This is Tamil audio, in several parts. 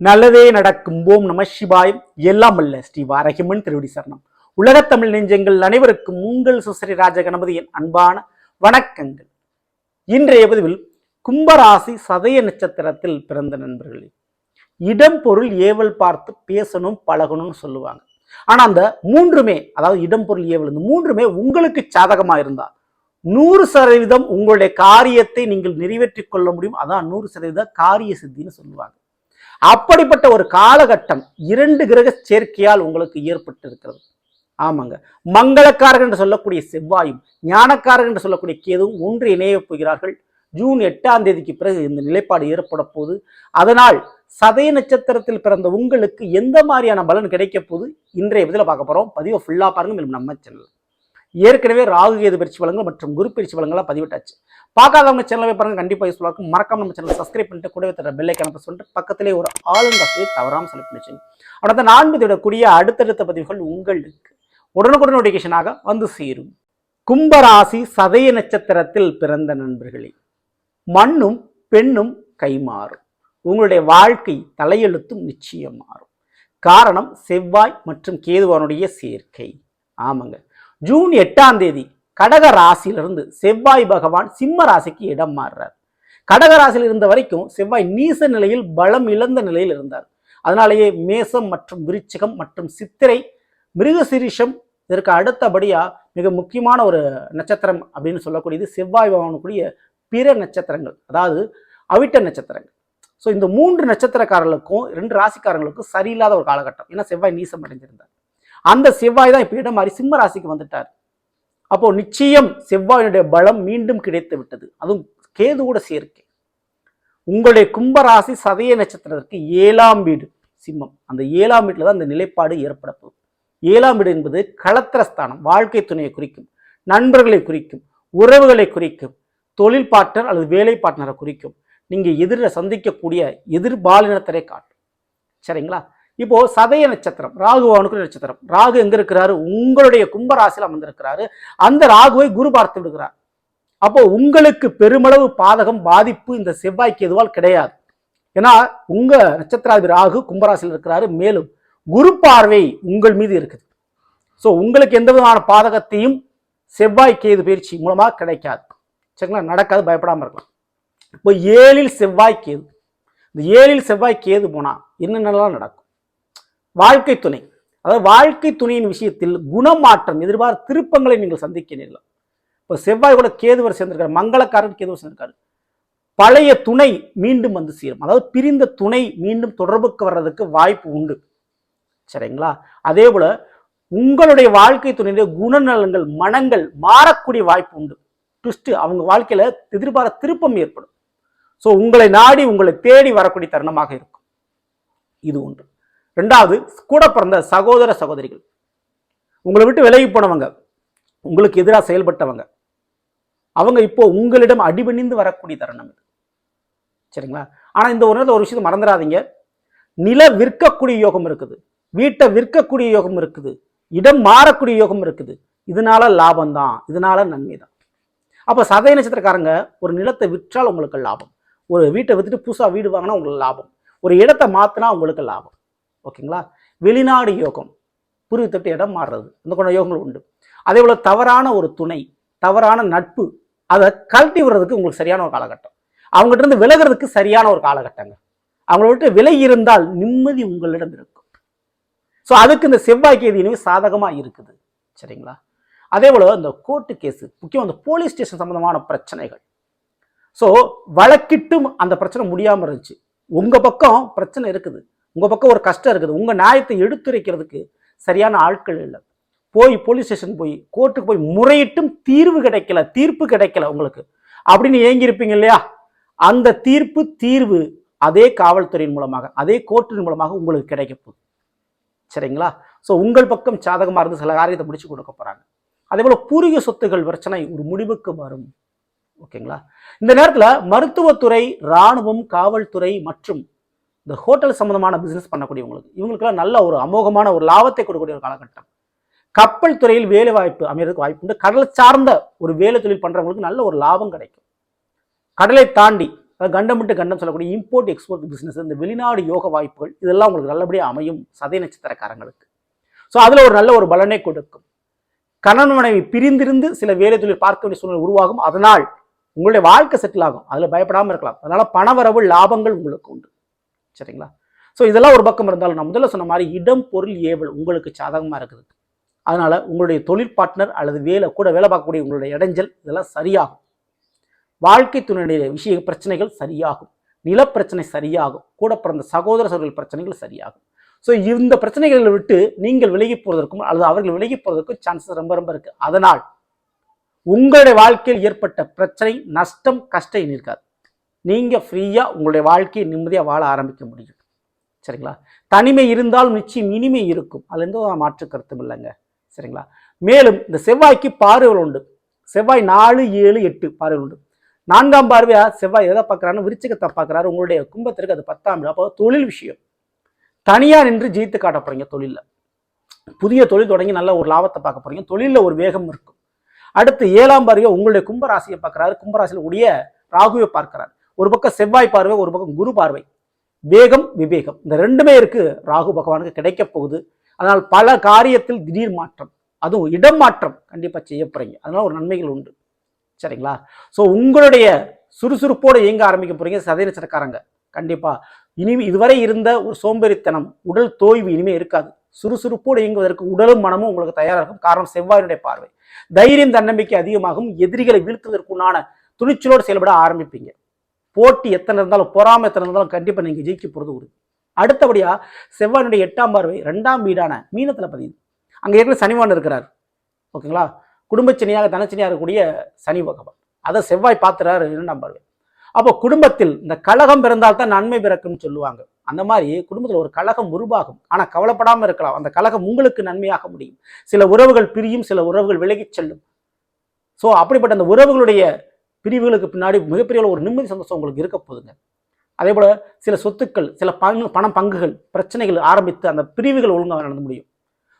நல்லதே நடக்கும். ஓம் நம சிவாயம் எல்லாம் அல்ல ஸ்ரீ வாரகிமன் திருவடி சரணம். உலகத்தமிழ் நெஞ்சங்கள் அனைவருக்கும் உங்கள் சுசரி ராஜ கணபதியின் அன்பான வணக்கங்கள். இன்றைய பதிவில் கும்பராசி சதய நட்சத்திரத்தில் பிறந்த நண்பர்களே இடம் பொருள் ஏவல் பார்த்து பேசணும் பழகணும்னு சொல்லுவாங்க. ஆனா அந்த மூன்றுமே அதாவது இடம் பொருள் ஏவல் இந்த மூன்றுமே உங்களுக்கு சாதகமா இருந்தா நூறு சதவீதம் உங்களுடைய காரியத்தை நீங்கள் நிறைவேற்றிக் கொள்ள முடியும். அதான் நூறு சதவீத காரிய சித்தின்னு சொல்லுவாங்க. அப்படிப்பட்ட ஒரு காலகட்டம் இரண்டு கிரக சேர்க்கையால் உங்களுக்கு ஏற்பட்டு இருக்கிறது ஆமாங்க. மங்களக்காரர்கள் என்று சொல்லக்கூடிய செவ்வாயும் ஞானக்காரர்கள் என்று சொல்லக்கூடிய கேதுவும் ஒன்று இணையப் போகிறார்கள். ஜூன் எட்டாம் தேதிக்கு பிறகு இந்த நிலைப்பாடு ஏற்பட போகுது அதனால் சதய நட்சத்திரத்தில் பிறந்த உங்களுக்கு எந்த மாதிரியான பலன் கிடைக்க போகுது இன்றைய இதில் பார்க்க போகிறோம் பதிவை ஃபுல்லாக பாருங்க. மேலும் நம்ம சேனல் ஏற்கனவே ராகு கேது பயிற்சி பலங்கள் மற்றும் குரு பயிற்சி பலங்களாக பதிவிட்டாச்சு. பார்க்காதவங்க சேனலை பாருங்க கண்டிப்பாக யூஸ்ஃபுல்லாக இருக்கும். மறக்காம நம்ம சேனல் சப்ஸ்கிரைப் பண்ணிட்டு கூடவே தர பெல்லை கிளம்ப சொல்லிட்டு பக்கத்திலே ஒரு ஆளுங்க வசதியை தவறாமல் செலக்ட் பண்ணிச்சு அடுத்த நான்கு கூடிய அடுத்தடுத்த பதிவுகள் உங்களுக்கு உடனுக்குடன் நோட்டிஃபிகேஷனாக வந்து சேரும். கும்பராசி சதய நட்சத்திரத்தில் பிறந்த நண்பர்களே மண்ணும் பெண்ணும் கைமாறும். உங்களுடைய வாழ்க்கை தலையெழுத்தும் நிச்சயம் மாறும். காரணம் செவ்வாய் மற்றும் கேதுவானுடைய சேர்க்கை. ஆமாங்க. ஜூன் எட்டாம் தேதி கடக ராசியிலிருந்து செவ்வாய் பகவான் சிம்ம ராசிக்கு இடம் மாறுறார். கடக ராசியில் இருந்த வரைக்கும் செவ்வாய் நீச நிலையில் பலம் இழந்த நிலையில் இருந்தார். அதனாலேயே மேசம் மற்றும் விருச்சிகம் மற்றும் சித்திரை மிருகசிரிஷம் இதற்கு அடுத்தபடியாக மிக முக்கியமான ஒரு நட்சத்திரம் அப்படின்னு சொல்லக்கூடியது செவ்வாய் பகவானுக்குரிய பிற நட்சத்திரங்கள் அதாவது அவிட்ட நட்சத்திரங்கள். ஸோ இந்த மூன்று நட்சத்திரக்காரர்களுக்கும் ரெண்டு ராசிக்காரங்களுக்கும் சரியில்லாத ஒரு காலகட்டம். ஏன்னா செவ்வாய் நீசம் அடைஞ்சிருந்தார். அந்த செவ்வாய் தான் இப்போ இடம் மாறி சிம்ம ராசிக்கு வந்துட்டார். அப்போ நிச்சயம் செவ்வாயினுடைய பலம் மீண்டும் கிடைத்து விட்டது. அதுவும் கேது கூட சேர்க்கை. உங்களுடைய கும்பராசி சதய நட்சத்திரத்திற்கு ஏழாம் வீடு சிம்மம். அந்த ஏழாம் வீட்டில் தான் அந்த நிலைப்பாடு ஏற்பட போகுது. ஏழாம் வீடு என்பது களத்திரஸ்தானம் வாழ்க்கை துணையை குறிக்கும் நண்பர்களை குறிக்கும் உறவுகளை குறிக்கும் தொழில் பார்ட்னர் அல்லது வேலை பார்ட்னரை குறிக்கும். நீங்கள் எதிரில் சந்திக்கக்கூடிய எதிர்பாலினத்தரை காட்டும். சரிங்களா? இப்போ சதய நட்சத்திரம் ராகு அவனுக்கு நட்சத்திரம். ராகு எங்க இருக்கிறாரு? உங்களுடைய கும்பராசியில் அமர்ந்திருக்கிறாரு. அந்த ராகுவை குரு பார்த்து விடுகிறார். அப்போ உங்களுக்கு பெருமளவு பாதகம் பாதிப்பு இந்த செவ்வாய்க்கு எதுவால் கிடையாது. ஏன்னா உங்க நட்சத்திராதி ராகு கும்பராசியில் இருக்கிறாரு. மேலும் குரு பார்வை உங்கள் மீது இருக்குது. ஸோ உங்களுக்கு எந்த விதமான பாதகத்தையும் செவ்வாய் கேது பயிற்சி மூலமாக கிடைக்காது. சரிங்களா? நடக்காது பயப்படாமல் இருக்கலாம். இப்போ ஏழில் செவ்வாய் கேது இந்த ஏழில் செவ்வாய் கேது போனால் என்னென்னலாம் நடக்கும்? வாழ்க்கை துணை. அதாவது வாழ்க்கை துணையின் விஷயத்தில் குணமாற்றம் எதிர்பார திருப்பங்களை நீங்கள் சந்திக்கிறீர்கள். இப்போ செவ்வாய் கூட கேதுவர் சேர்ந்திருக்காரு மங்களக்காரன் கேதுவர் சேர்ந்திருக்காரு. பழைய துணை மீண்டும் வந்து சேரும். அதாவது பிரிந்த துணை மீண்டும் தொடர்புக்கு வர்றதுக்கு வாய்ப்பு உண்டு. சரிங்களா? அதே போல உங்களுடைய வாழ்க்கை துணையுடைய குணநலங்கள் மனங்கள் மாறக்கூடிய வாய்ப்பு உண்டு. ட்விஸ்ட் அவங்க வாழ்க்கையில எதிர்பார திருப்பம் ஏற்படும். ஸோ உங்களை நாடி உங்களை தேடி வரக்கூடிய தருணமாக இருக்கும். இது ஒன்று. ரெண்டாவது கூட பிறந்த சகோதர சகோதரிகள். உங்களை விட்டு விலகி போனவங்க உங்களுக்கு எதிராக செயல்பட்டவங்க அவங்க இப்போ உங்களிடம் அடிபணிந்து வரக்கூடிய தருணம் இது. சரிங்களா? ஆனால் இந்த ஒரு நேரத்தில் ஒரு விஷயத்தை மறந்துடாதீங்க. நில விற்கக்கூடிய யோகம் இருக்குது. வீட்டை விற்கக்கூடிய யோகம் இருக்குது. இடம் மாறக்கூடிய யோகம் இருக்குது. இதனால லாபம் தான் இதனால நன்மை தான் அப்போ சதய நட்சத்திரக்காரங்க ஒரு நிலத்தை விற்றால் உங்களுக்கு லாபம். ஒரு வீட்டை விற்றுட்டு புதுசாக வீடு வாங்கினா உங்களுக்கு லாபம். ஒரு இடத்தை மாற்றினா உங்களுக்கு லாபம். ஓகேங்களா? வெளிநாடு யோகம். புரிவு தொட்டு இடம் மாறுறது. இந்த கொண்ட யோகங்கள் உண்டு. அதே போல் தவறான ஒரு துணை தவறான நட்பு அதை கழட்டி விடுறதுக்கு உங்களுக்கு சரியான ஒரு காலகட்டம். அவங்ககிட்ட இருந்து விலகிறதுக்கு சரியான ஒரு காலகட்டங்க அவங்கள விட்டு விலகி இருந்தால் நிம்மதி உங்களிடம் இருக்கும். ஸோ அதுக்கு இந்த செவ்வாய் கேது இனிமே சாதகமாக இருக்குது. சரிங்களா? அதே போல் இந்த கோர்ட்டு கேஸு முக்கியம் அந்த போலீஸ் ஸ்டேஷன் சம்மந்தமான பிரச்சனைகள். ஸோ வழக்கிட்டும் அந்த பிரச்சனை முடியாமல் இருந்துச்சு. உங்கள் பக்கம் பிரச்சனை இருக்குது. உங்கள் பக்கம் ஒரு கஷ்டம் இருக்குது. உங்கள் நியாயத்தை எடுத்துரைக்கிறதுக்கு சரியான ஆட்கள் இல்லை. போய் போலீஸ் ஸ்டேஷன் போய் கோர்ட்டுக்கு போய் முறையிட்டும் தீர்வு கிடைக்கல தீர்ப்பு கிடைக்கல உங்களுக்கு. அப்படின்னு ஏங்கியிருப்பீங்க இல்லையா? அந்த தீர்ப்பு தீர்வு அதே காவல்துறையின் மூலமாக அதே கோர்ட்டின் மூலமாக உங்களுக்கு கிடைக்க போகுது. சரிங்களா? ஸோ உங்கள் பக்கம் சாதகமாக இருந்து சில காரியத்தை முடிச்சு கொடுக்க போகிறாங்க அதே போல் பூர்வீக சொத்துகள் பிரச்சனை ஒரு முடிவுக்கு வரும். ஓகேங்களா? இந்த நேரத்தில் மருத்துவத்துறை இராணுவம் காவல்துறை மற்றும் இந்த ஹோட்டல் சம்மந்தமான பிஸ்னஸ் பண்ணக்கூடியவங்களுக்கு இவங்களுக்கெல்லாம் நல்ல ஒரு அமோகமான ஒரு லாபத்தை கொடுக்கக்கூடிய ஒரு காலகட்டம். கப்பல் துறையில் வேலை வாய்ப்பு அமைகிறதுக்கு வாய்ப்பு உண்டு. கடலை சார்ந்த ஒரு வேலை தொழில் பண்ணுறவங்களுக்கு நல்ல ஒரு லாபம் கிடைக்கும். கடலை தாண்டி அதாவது கண்டம் விட்டு கண்டம் சொல்லக்கூடிய இம்போர்ட் எக்ஸ்போர்ட் பிஸ்னஸ் இந்த வெளிநாடு யோக வாய்ப்புகள் இதெல்லாம் உங்களுக்கு நல்லபடியாக அமையும் சதய நட்சத்திரக்காரங்களுக்கு. ஸோ அதில் ஒரு நல்ல ஒரு பலனை கொடுக்கும். கணவன் மனைவி பிரிந்திருந்து சில வேலை தொழில் பார்க்க வேண்டிய சூழ்நிலை உருவாகும். அதனால் உங்களுடைய வாழ்க்கை செட்டில் ஆகும். அதில் பயப்படாமல் இருக்கலாம். அதனால் பணவரவு லாபங்கள் உங்களுக்கு உண்டு. சரிங்களா? ஸோ இதெல்லாம் ஒரு பக்கம் இருந்தாலும் நான் முதல்ல சொன்ன மாதிரி இடம் பொருள் ஏவல் உங்களுக்கு சாதகமாக இருக்குது. அதனால் உங்களுடைய தொழில் பார்ட்னர் அல்லது வேலை கூட வேலை பார்க்கக்கூடிய உங்களுடைய இடைஞ்சல் இதெல்லாம் சரியாகும். வாழ்க்கை துணையுடைய விஷய பிரச்சனைகள் சரியாகும். நிலப்பிரச்சனை சரியாகும். கூட பிறந்த சகோதர சகோதரர்கள் பிரச்சனைகள் சரியாகும். ஸோ இந்த பிரச்சனைகளை விட்டு நீங்கள் விலகி போவதற்கும் அல்லது அவர்கள் விலகி போவதற்கும் சான்சஸ் ரொம்ப ரொம்ப இருக்குது அதனால் உங்களுடைய வாழ்க்கையில் ஏற்பட்ட பிரச்சனை நஷ்டம் கஷ்டம் இருக்காது. நீங்கள் ஃப்ரீயாக உங்களுடைய வாழ்க்கையை நிம்மதியாக வாழ ஆரம்பிக்க முடியும். சரிங்களா? தனிமை இருந்தால் நிச்சயம் இனிமை இருக்கும். அதுலேருந்து ஒரு மாற்று கருத்தும் இல்லைங்க. சரிங்களா? மேலும் இந்த செவ்வாய்க்கு பார்வைகள் உண்டு. செவ்வாய் நாலு ஏழு எட்டு பார்வைகள் உண்டு. நான்காம் பார்வையாக செவ்வாய் எதை பார்க்கறாரு விருச்சிகத்தை பார்க்குறாரு. உங்களுடைய கும்பத்திற்கு அது பத்தாம் அப்போ தொழில் விஷயம். தனியாக நின்று ஜெயித்து காட்ட போகிறீங்க தொழிலில். புதிய தொழில் தொடங்கி நல்ல ஒரு லாபத்தை பார்க்க போகிறீங்க தொழிலில் ஒரு வேகம் இருக்கும். அடுத்து ஏழாம் பார்வையை? உங்களுடைய கும்பராசியை பார்க்கறாரு. கும்பராசியில் உடைய ராகுவை பார்க்கிறார். ஒரு பக்கம் செவ்வாய் பார்வை ஒரு பக்கம் குரு பார்வை. வேகம் விவேகம். இந்த ரெண்டுமே இருக்கு. ராகு பகவானுக்கு கிடைக்க போகுது. அதனால் பல காரியத்தில் திடீர் மாற்றம். அதுவும் இடம் மாற்றம் கண்டிப்பாக செய்ய போகிறீங்க அதனால ஒரு நன்மைகள் உண்டு. சரிங்களா? ஸோ உங்களுடைய சுறுசுறுப்போடு இயங்க ஆரம்பிக்க போறீங்க. சதய நட்சத்திரக்காரங்க. கண்டிப்பாக இனி இதுவரை இருந்த ஒரு சோம்பேறித்தனம் உடல் தோய்வு இனிமே இருக்காது. சுறுசுறுப்போடு இயங்குவதற்கு உடலும் மனமும் உங்களுக்கு தயாராக இருக்கும். காரணம் செவ்வாயினுடைய பார்வை. தைரியம் தன்னம்பிக்கை அதிகமாகும். எதிரிகளை வீழ்த்துவதற்குண்டான துணிச்சலோடு செயல்பட ஆரம்பிப்பீங்க. போட்டி எத்தனை இருந்தாலும் பொறாமை எத்தனை இருந்தாலும் கண்டிப்பாக நீங்கள் ஜெயிக்க போகிறது உறுதி அடுத்தபடியாக செவ்வாயினுடைய எட்டாம் பார்வை ரெண்டாம் வீடான மீனத்தில் பதியுது. அங்கே ஏற்கனவே சனிவான் இருக்கிறார். ஓகேங்களா? குடும்பச்சனியாக தனச்சனியாக இருக்கக்கூடிய சனி பகவான். அதை செவ்வாய் பார்த்துறாரு இரண்டாம் பார்வை. அப்போ குடும்பத்தில் இந்த கழகம் பிறந்தால்தான் நன்மை பிறக்கும்னு சொல்லுவாங்க. அந்த மாதிரி குடும்பத்தில் ஒரு கழகம் உருவாகும். ஆனால் கவலைப்படாமல் இருக்கலாம். அந்த கழகம் உங்களுக்கு நன்மையாக முடியும். சில உறவுகள் பிரியும் சில உறவுகள் விலகிச் செல்லும். ஸோ அப்படிப்பட்ட அந்த உறவுகளுடைய பிரிவுகளுக்கு பின்னாடி மிகப்பெரிய ஒரு நிம்மதி சந்தோஷம் உங்களுக்கு இருக்க போகுதுங்க. அதே போல் சில சொத்துக்கள் சில பங்கு பண பங்குகள் பிரச்சனைகள் ஆரம்பித்து அந்த பிரிவுகள் ஒழுங்காக நடந்து முடியும்.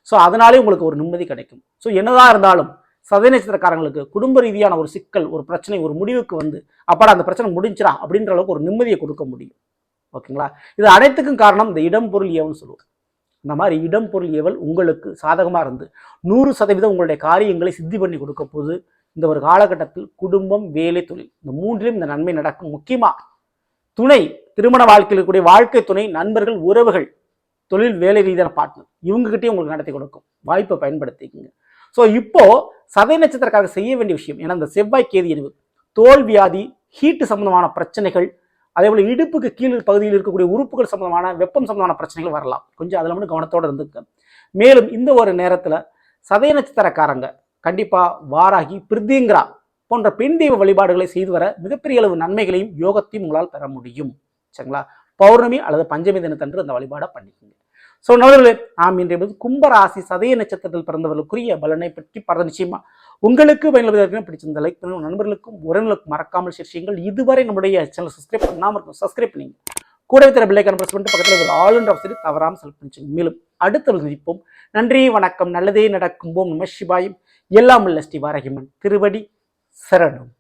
ஸோ அதனாலே உங்களுக்கு ஒரு நிம்மதி கிடைக்கும். ஸோ என்னதான் இருந்தாலும் சதய நட்சத்திரக்காரங்களுக்கு குடும்ப ரீதியான ஒரு சிக்கல் ஒரு பிரச்சனை ஒரு முடிவுக்கு வந்து அப்பாடா அந்த பிரச்சனை முடிஞ்சிடா அப்படின்ற அளவுக்கு ஒரு நிம்மதியை கொடுக்க முடியும். ஓகேங்களா? இது அனைத்துக்கும் காரணம் இந்த இடம் பொருள் ஏவல்னு சொல்லுவோம். இந்த மாதிரி இடம் பொருள் ஏவல் உங்களுக்கு சாதகமாக இருந்து நூறு சதவீதம் உங்களுடைய காரியங்களை சித்தி பண்ணி கொடுக்க போது இந்த ஒரு காலகட்டத்தில் குடும்பம் வேலை தொழில் இந்த மூன்றிலும் இந்த நன்மை நடக்கும். முக்கியமா துணை திருமண வாழ்க்கையில் இருக்கக்கூடிய வாழ்க்கை துணை நண்பர்கள் உறவுகள் தொழில் வேலை ரீதியான பார்ட்னர் இவங்ககிட்டயும் உங்களுக்கு நடத்தி கொடுக்கும். வாய்ப்பை பயன்படுத்திக்கோங்க. ஸோ இப்போ சதய நட்சத்திரக்காக செய்ய வேண்டிய விஷயம் ஏன்னா இந்த செவ்வாய் கேதி எரிவு தோல் வியாதி ஹீட்டு சம்பந்தமான பிரச்சனைகள் அதே போல் இடுப்புக்கு கீழ் பகுதியில் இருக்கக்கூடிய உறுப்புகள் சம்பந்தமான வெப்பம் சம்பந்தமான பிரச்சனைகள் வரலாம். கொஞ்சம் அதில் மட்டும் கவனத்தோடு இருந்துக்க மேலும் இந்த ஒரு நேரத்தில் சதய நட்சத்திரக்காரங்க கண்டிப்பாக வாராகி பிரித்திங்கரா போன்ற பெண் தெய்வ வழிபாடுகளை செய்து வர மிகப்பெரிய அளவு நன்மைகளையும் யோகத்தையும் உங்களால் பெற முடியும். சரிங்களா? பௌர்ணமி அல்லது பஞ்சமி தினத்தன்று அந்த வழிபாடை பண்ணிக்கோங்க. ஸோ நண்பர்களே நாம் இன்றைய போது கும்பராசி சதய நட்சத்திரத்தில் பிறந்தவர்களுக்குரிய பலனை பற்றி பரத நிச்சயமா உங்களுக்கு பயனுள்ளதாக பிடிச்சிருந்த லைக் பண்ணுங்க. நண்பர்களுக்கும் உறவுகளுக்கும் மறக்காமல் ஷேர் செய்யுங்கள். இதுவரை நம்முடைய சேனல் சப்ஸ்கிரைப் பண்ணாமல் இருக்கும் சப்ஸ்கிரைப் பண்ணிங்க. கூடவே தர பிள்ளைக்கான பிரஸ் பண்ணிட்டு பக்கத்தில் ஒரு ஆல் அண்ட் ஆஃப் தவறாமல் செலக்ட் பண்ணிச்சுங்க மேலும் அடுத்த சந்திப்போம். நன்றி வணக்கம். நல்லதே நடக்கும் போம் நம சிவாயும். எல்லாம் உள்ள ஸ்ரீ வாரகிமன் திருவடி சரணம்.